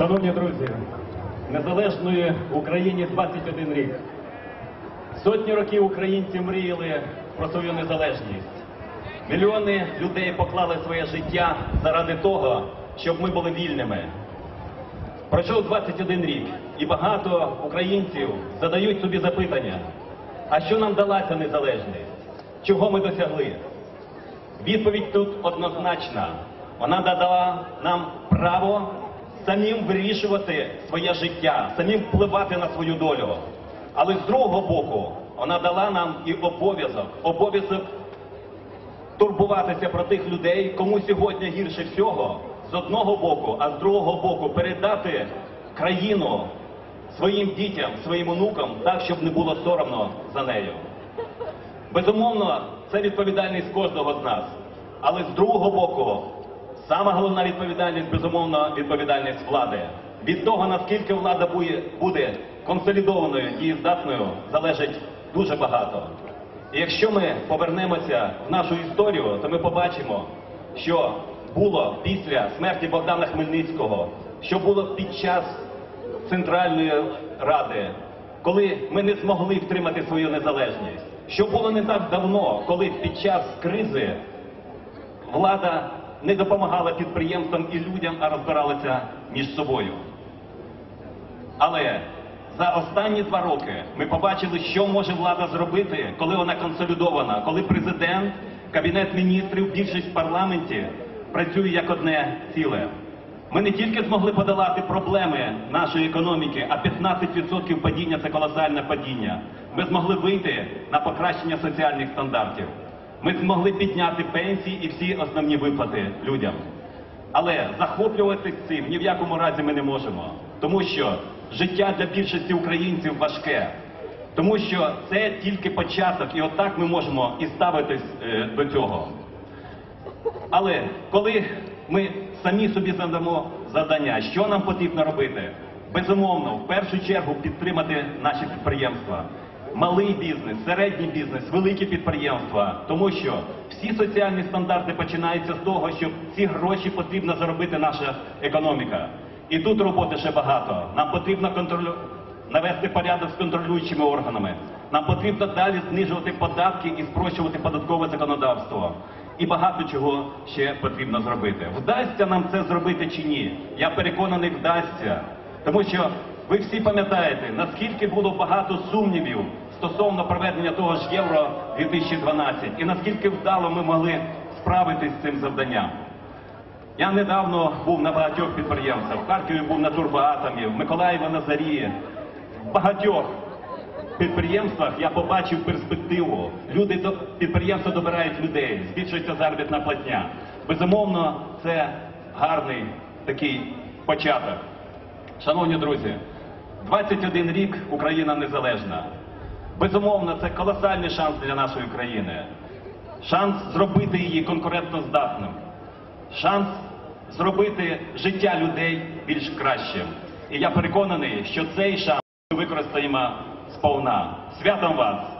Шановні друзі, незалежної Україні 21 рік. Сотні років українці мріяли про свою незалежність. Мільйони людей поклали своє життя заради того, щоб ми були вільними. Пройшов 21 рік, і багато українців задають собі запитання: а що нам дала ця незалежність? Чого ми досягли? Відповідь тут однозначна. Вона дала нам право самим вирішувати своє життя, самим впливати на свою долю. Але з другого боку, вона дала нам і обов'язок, обов'язок турбуватися про тих людей, кому сьогодні гірше всього, з одного боку, а з другого боку передати країну своїм дітям, своїм онукам так, щоб не було соромно за нею. Безумовно, це відповідальність кожного з нас. Але з другого боку, сама головна відповідальність, безумовно, відповідальність влади. Від того, наскільки влада буде консолідованою, дієздатною, залежить дуже багато. І якщо ми повернемося в нашу історію, то ми побачимо, що було після смерті Богдана Хмельницького, що було під час Центральної Ради, коли ми не змогли втримати свою незалежність. Що було не так давно, коли під час кризи влада не допомагала підприємствам і людям, а розбиралася між собою. Але за останні два роки ми побачили, що може влада зробити, коли вона консолідована, коли президент, кабінет міністрів, більшість в парламенті працює як одне ціле. Ми не тільки змогли подолати проблеми нашої економіки, а 15% падіння це колосальне падіння. Ми змогли вийти на покращення соціальних стандартів. Ми змогли підняти пенсії і всі основні виплати людям. Але захоплюватися цим ні в якому разі ми не можемо, тому що життя для більшості українців важке, тому що це тільки початок, і отак ми можемо і ставитись е, до цього. Але коли ми самі собі задамо завдання, що нам потрібно робити? Безумовно, в першу чергу підтримати наші підприємства. Малий бізнес, середній бізнес, великі підприємства, тому що всі соціальні стандарти починаються з того, що ці гроші потрібно заробити наша економіка. І тут роботи ще багато. Нам потрібно контролю... навести порядок з контролюючими органами. Нам потрібно далі знижувати податки і спрощувати податкове законодавство. І багато чого ще потрібно зробити. Вдасться нам це зробити чи ні? Я переконаний, вдасться. Тому що ви всі пам'ятаєте, наскільки було багато сумнівів стосовно проведення того ж Євро 2012 і наскільки вдало ми могли справитись з цим завданням. Я недавно був на багатьох підприємствах. В Харкові був на Турбоатомі, в Миколаєві на Зарі, в багатьох підприємствах я побачив перспективу. Люди підприємства добирають людей, збільшується заробітна платня. Безумовно, це гарний такий початок. Шановні друзі, 21 рік Україна незалежна. Безумовно, це колосальний шанс для нашої країни. Шанс зробити її конкурентоздатним. Шанс зробити життя людей більш кращим. І я переконаний, що цей шанс ми використаємо сповна. Святом вас!